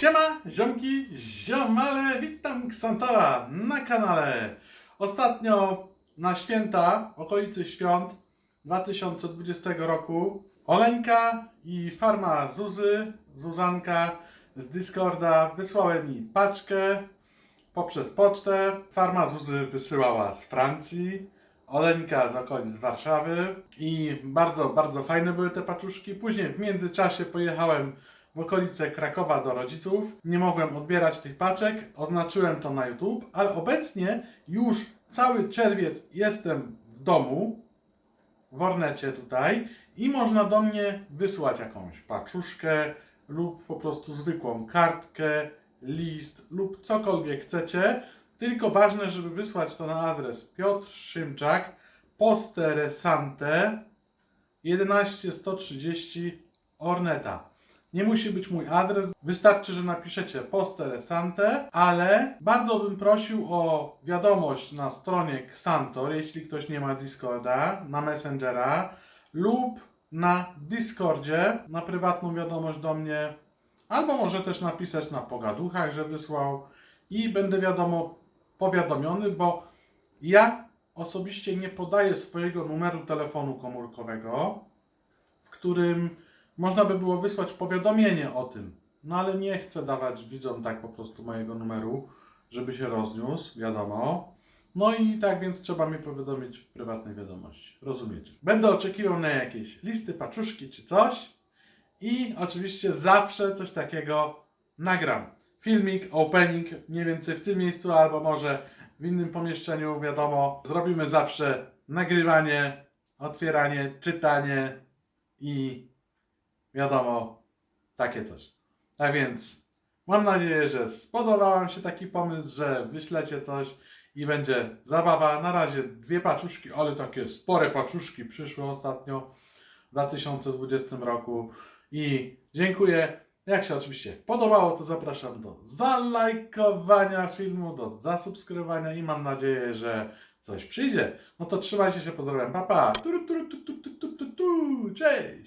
Siema, ziomki, ziomale, witam Ksantara na kanale. Ostatnio na święta, okolicy świąt 2020 roku, Oleńka i farma Zuzy, Zuzanka z Discorda wysłały mi paczkę poprzez pocztę. Farma Zuzy wysyłała z Francji, Oleńka z okolic Warszawy i bardzo, bardzo fajne były te paczuszki. Później w międzyczasie pojechałem w okolice Krakowa do rodziców. Nie mogłem odbierać tych paczek, oznaczyłem to na YouTube, ale obecnie już cały czerwiec jestem w domu, w Ornecie tutaj i można do mnie wysłać jakąś paczuszkę lub po prostu zwykłą kartkę, list lub cokolwiek chcecie. Tylko ważne, żeby wysłać to na adres Piotr Szymczak, Posteresante 11130 Orneta. Nie musi być mój adres, wystarczy, że napiszecie Posteresante, ale bardzo bym prosił o wiadomość na stronie Xantor, jeśli ktoś nie ma Discorda, na Messengera lub na Discordzie, na prywatną wiadomość do mnie, albo może też napisać na pogaduchach, że wysłał. I będę wiadomo powiadomiony, bo ja osobiście nie podaję swojego numeru telefonu komórkowego, w którym można by było wysłać powiadomienie o tym. No ale nie chcę dawać widzom tak po prostu mojego numeru, żeby się rozniósł, wiadomo. No i tak więc trzeba mi powiadomić w prywatnej wiadomości. Rozumiecie? Będę oczekiwał na jakieś listy, paczuszki czy coś. I oczywiście zawsze coś takiego nagram. Filmik, opening, mniej więcej w tym miejscu, albo może w innym pomieszczeniu, wiadomo. Zrobimy zawsze nagrywanie, otwieranie, czytanie i wiadomo, takie coś. Tak więc mam nadzieję, że spodobał Wam się taki pomysł, że wyślecie coś i będzie zabawa. Na razie dwie paczuszki, ale takie spore paczuszki przyszły ostatnio w 2020 roku. I dziękuję. Jak się oczywiście podobało, to zapraszam do zalajkowania filmu, do zasubskrybowania i mam nadzieję, że coś przyjdzie. No to trzymajcie się, pozdrawiam, pa pa. Cześć!